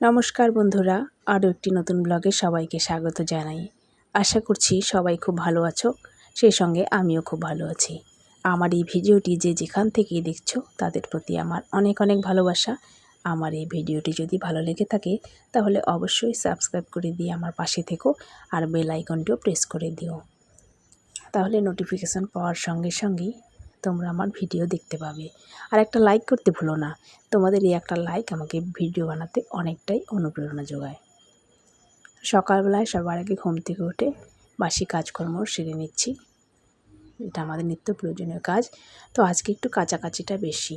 নমস্কার বন্ধুরা, আরও একটি নতুন ব্লগে সবাইকে স্বাগত জানাই। আশা করছি সবাই খুব ভালো আছো সেই সঙ্গে আমিও খুব ভালো আছি। আমার এই ভিডিওটি যে যেখান থেকে দেখছ, তাদের প্রতি আমার অনেক অনেক ভালোবাসা। আমার এই ভিডিওটি যদি ভালো লেগে থাকে, তাহলে অবশ্যই সাবস্ক্রাইব করে দিয়ে আমার পাশে থেকো আর বেল আইকনটিও প্রেস করে দিও। তাহলে নোটিফিকেশান পাওয়ার সঙ্গে সঙ্গেই তোমরা আমার ভিডিও দেখতে পাবে। আর একটা লাইক করতে ভুলো না। তোমাদের এই একটা লাইক আমাকে ভিডিও বানাতে অনেকটাই অনুপ্রেরণা যোগায়। সকালবেলায় সবার আগে ঘুম থেকে উঠে বাসি কাজকর্ম সেরে নিচ্ছি। এটা আমাদের নিত্য প্রয়োজনীয় কাজ। তো আজকে একটু কাছাকাছিটা বেশি।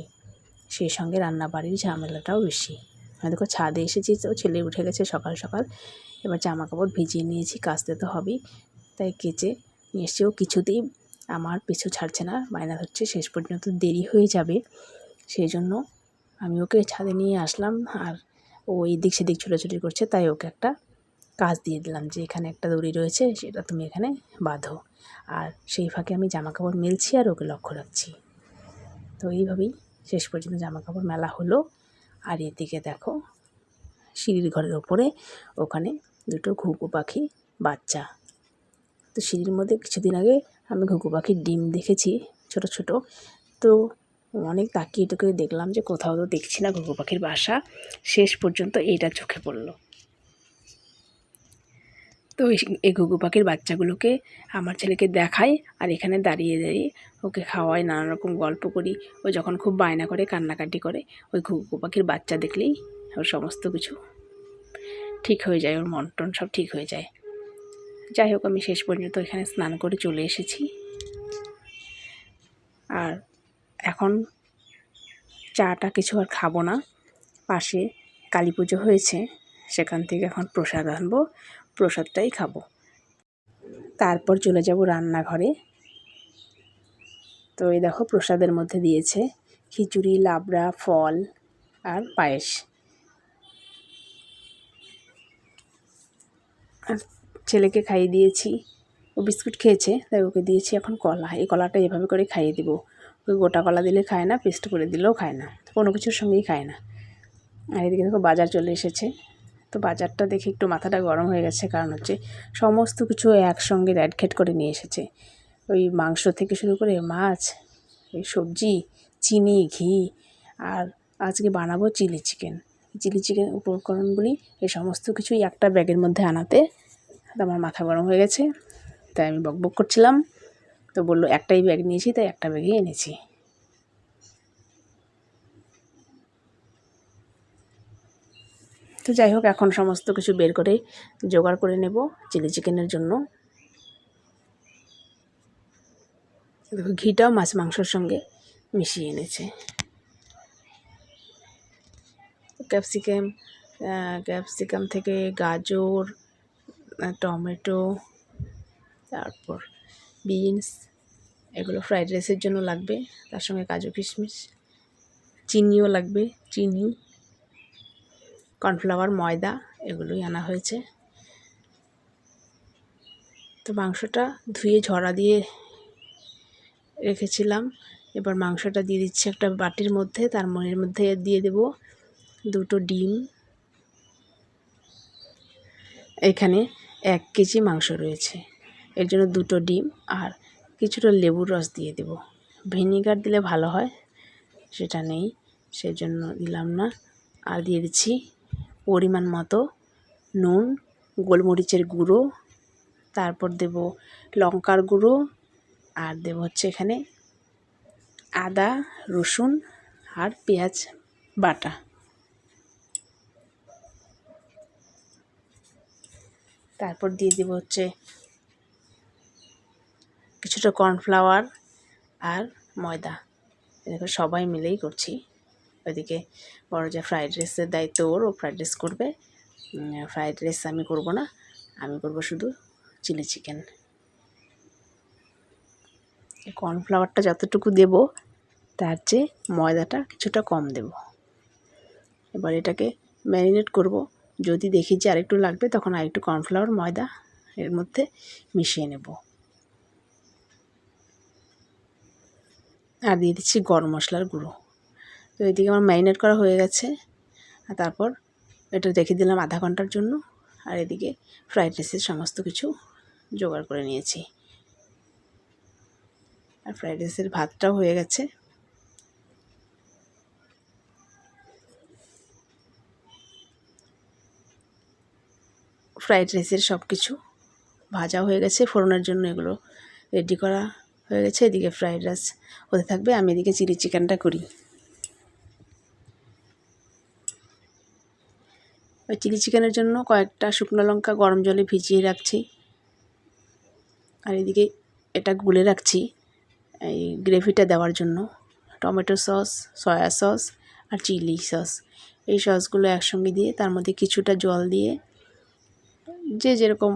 সেই সঙ্গে রান্নাবাড়ির ঝামেলাটাও বেশি। দেখো ছাদে এসেছি তো, ছেলে উঠে গেছে সকাল সকাল। এবার জামা কাপড় ভিজিয়ে নিয়েছি, কাচতে তো হবেই। তাই কেচে নিয়ে এসেছি। ও কিছুতেই আমার পিছু ছাড়ছে না বায়না ধরছে শেষ পর্যন্ত দেরি হয়ে যাবে। সেই জন্য আমি ওকে ছাদে নিয়ে আসলাম আর ও এদিক সেদিক ছোটাছুটি করছে, তাই ওকে একটা কাজ দিয়ে দিলাম যে এখানে একটা দড়ি রয়েছে, সেটা তুমি এখানে বাঁধো। আর সেই ফাঁকে আমি জামা কাপড় মেলছি আর ওকে লক্ষ্য রাখছি। তো এইভাবেই শেষ পর্যন্ত জামা কাপড় মেলা হলো। আর এদিকে দেখো, সিঁড়ির ঘরের ওপরে ওখানে দুটো ঘুঘু পাখি, বাচ্চা। তো সিঁড়ির মধ্যে কিছুদিন আগে আমি ঘুঘু পাখির ডিম দেখেছি, ছোট ছোট। তো অনেক তাকিয়ে টুকিয়ে দেখলাম যে কোথাও তো দেখছি না ঘুঘু পাখির বাসা। শেষ পর্যন্ত এইটা চোখে পড়ল। তো এই ঘুঘু পাখির বাচ্চাগুলোকে আমার ছেলেকে দেখাই আর এখানে দাঁড়িয়ে দাঁড়িয়ে ওকে খাওয়াই নানা রকম গল্প করি। ও যখন খুব বায়না করে, কান্নাকাটি করে, ওই ঘুঘু পাখির বাচ্চা দেখলেই ওর সমস্ত কিছু ঠিক হয়ে যায়, ওর মন টন সব ঠিক হয়ে যায়। যাই হোক, আমি শেষ পর্যন্ত এখানে স্নান করে চলে এসেছি। আর এখন চাটা কিছু আর খাব না। পাশে কালী পুজো হয়েছে, সেখান থেকে এখন প্রসাদ আনব, প্রসাদটাই খাব। তারপর চলে যাব রান্নাঘরে। তো এই দেখো, প্রসাদের মধ্যে দিয়েছে খিচুড়ি, লাবড়া, ফল আর পায়েস। আর ছেলেকে খাইয়ে দিয়েছি। ও বিস্কুট খেয়েছে, তাই ওকে দিয়েছি এখন কলা। এই কলাটা এভাবে করে খাইয়ে দেবো। ওকে গোটা কলা দিলে খায় না, পেস্ট করে দিলেও খায় না। কোনো কিছুর সঙ্গেই খায় না। আর এদিকে দেখো বাজার চলে এসেছে। তো বাজারটা দেখে একটু মাথাটা গরম হয়ে গেছে, কারণ হচ্ছে সমস্ত কিছু একসঙ্গে র্যাডখেট করে নিয়ে এসেছে। ওই মাংস থেকে শুরু করে মাছ ওই সবজি, চিনি, ঘি, আর আজকে বানাবো চিলি চিকেন। চিলি চিকেন উপকরণগুলি এই সমস্ত কিছুই একটা ব্যাগের মধ্যে আনাতে আমার মাথা গরম হয়ে গেছে, তাই আমি বকবক করছিলাম। তো বলল, একটাই ব্যাগ নিয়েছি, তাই একটা ব্যাগই এনেছি। তো যাই হোক, এখন সমস্ত কিছু বের করে জোগাড় করে নেব চিলি চিকেনের জন্য। ঘিটাও মাছ মাংসর সঙ্গে মিশিয়ে এনেছে। ক্যাপসিকাম ক্যাপসিকাম থেকে গাজর টমেটো, তারপর বিনস, এগুলো ফ্রাইড রাইসের জন্য লাগবে, তার সঙ্গে কাজু কিশমিশ, চিনিও লাগবে, চিনি কর্নফ্লাওয়ার ময়দা, এগুলোই আনা হয়েছে। তো মাংসটা ধুয়ে ঝরা দিয়ে রেখেছিলাম, এবার মাংসটা দিয়ে দিচ্ছি একটা বাটির মধ্যে, তার মনের মধ্যে দিয়ে দেব দুটো ডিম। এখানে এক কেজি মাংস রয়েছে। এর জন্য দুটো ডিম আর কিছুটা লেবুর রস দিয়ে দেব। ভিনিগার দিলে ভালো হয়, সেটা নেই, সেজন্য দিলাম না। আর দিয়ে দিচ্ছি পরিমাণ মতো নুন, গোলমরিচের গুঁড়ো, তারপর দেব লঙ্কার গুঁড়ো, আর দেব হচ্ছে এখানে আদা, রসুন আর পেঁয়াজ বাটা। তারপর দিয়ে দেব হচ্ছে কিছুটা কর্নফ্লাওয়ার আর ময়দা। দেখো, সবাই মিলেই করছি। ওইদিকে বড় যে ফ্রাইড রাইসের দায়িত্ব ওর, ও ফ্রাইড রাইস করবে। ফ্রাইড রাইস আমি করব না, আমি করব শুধু চিলি চিকেন। কর্নফ্লাওয়ারটা যতটুকু দেব, তার চেয়ে ময়দাটা কিছুটা কম দেব। এবার এটাকে ম্যারিনেট করব। যদি দেখি যে আরেকটু লাগবে, তখন আরেকটু কর্নফ্লাওয়ার, ময়দা এর মধ্যে মিশিয়ে নেব। আর দিয়ে দিচ্ছি গরম মশলার গুঁড়ো। তো এদিকে আমার ম্যারিনেট করা হয়ে গেছে। আর তারপর এটা রেখে দিলাম আধা ঘণ্টার জন্য। আর এদিকে ফ্রাইড রাইসের সমস্ত কিছু জোগাড় করে নিয়েছি। আর ফ্রাইড রাইসের ভাতটাও হয়ে গেছে। ফ্রাইড রাইসের সব কিছু ভাজা হয়ে গেছে, ফোড়নের জন্য এগুলো রেডি করা হয়ে গেছে। এদিকে ফ্রাইড রাইস হতে থাকবে, আমি এদিকে চিলি চিকেনটা করি। ওই চিলি চিকেনের জন্য কয়েকটা শুকনো লঙ্কা গরম জলে ভিজিয়ে রাখছি। আর এদিকে এটা গুলে রাখছি, এই গ্রেভিটা দেওয়ার জন্য। টমেটো সস সয়া সস আর চিলি সস। এই সসগুলো একসঙ্গে দিয়ে তার মধ্যে কিছুটা জল দিয়ে যে যেরকম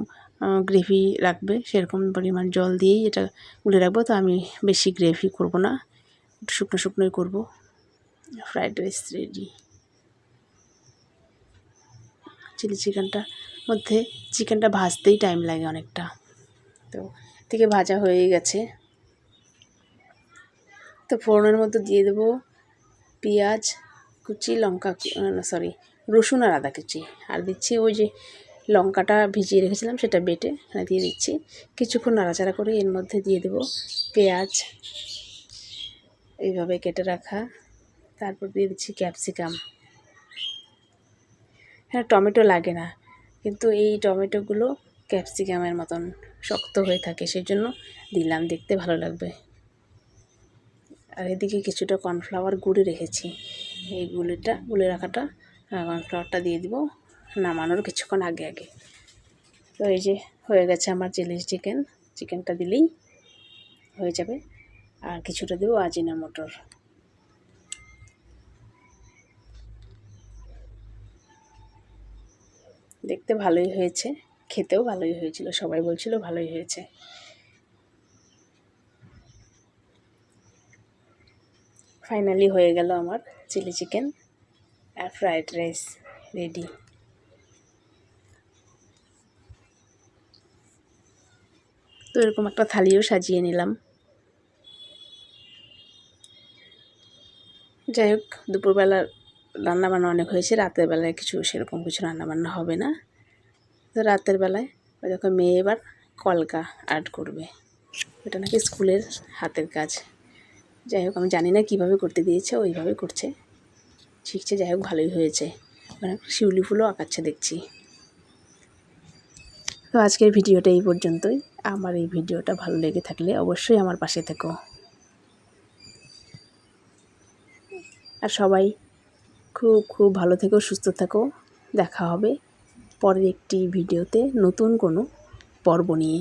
গ্রেভি রাখবে সেরকম পরিমাণ জল দিয়েই এটা গুলে রাখব। তো আমি বেশি গ্রেভি করব না, একটু শুকনো শুকনোই করব। ফ্রাইড রাইস রেডি চিলি চিকেনটার মধ্যে চিকেনটা ভাজতেই টাইম লাগে অনেকটা। তো থেকে ভাজা হয়ে গেছে। তো ফোড়নের মধ্যে দিয়ে দেবো পেঁয়াজ, কুচি, লঙ্কা সরি রসুন আর আদা কুচি। আর দিচ্ছি ওই যে লঙ্কাটা ভিজিয়ে রেখেছিলাম, সেটা বেটে এখানে দিয়ে দিচ্ছি। কিছুক্ষণ নাড়াচাড়া করে এর মধ্যে দিয়ে দেবো পেঁয়াজ। এইভাবে কেটে রাখা। তারপর দিয়ে দিচ্ছি ক্যাপসিকাম। হ্যাঁ টমেটো লাগে না, কিন্তু এই টমেটোগুলো ক্যাপসিকামের মতন শক্ত হয়ে থাকে, সেই জন্য দিলাম, দেখতে ভালো লাগবে। আর এদিকে কিছুটা কর্নফ্লাওয়ার গুঁড়ে রেখেছি। এই গুলিটা গুলে রাখাটা কর্নফ্লাওয়ারটা দিয়ে দিব। নামানোর কিছুক্ষণ আগে আগে। তো এই যে হয়ে গেছে আমার চিলি চিকেন। চিকেনটা দিলেই হয়ে যাবে। আর কিছুটা দেবো আজিনা মটর। দেখতে ভালোই হয়েছে। খেতেও ভালোই হয়েছিল। সবাই বলছিল ভালোই হয়েছে। ফাইনালি হয়ে গেল আমার চিলি চিকেন। আর ফ্রায়েড রাইস রেডি তো এরকম একটা থালিও সাজিয়ে নিলাম। যাই হোক, দুপুরবেলা রান্নাবান্না অনেক হয়েছে, রাতের বেলায় কিছু সেরকম কিছু রান্নাবান্না হবে না। তো রাতের বেলায় দেখো মেয়ে এবার কলকা আর্ট করবে, এটা নাকি স্কুলের হাতের কাজ। যাই হোক, আমি জানি না কীভাবে করতে দিয়েছে, ওইভাবে করছে। শিখছে, যাই হোক, ভালোই হয়েছে। মানে শিউলি ফুলও আঁকাচ্ছে দেখছি। তো আজকের ভিডিওটা এই পর্যন্তই। আমার এই ভিডিওটা ভালো লেগে থাকলে অবশ্যই আমার পাশে থেকো। আর সবাই খুব খুব ভালো থেকো, সুস্থ থেকো। দেখা হবে পরের একটি ভিডিওতে নতুন কোনো পর্ব নিয়ে।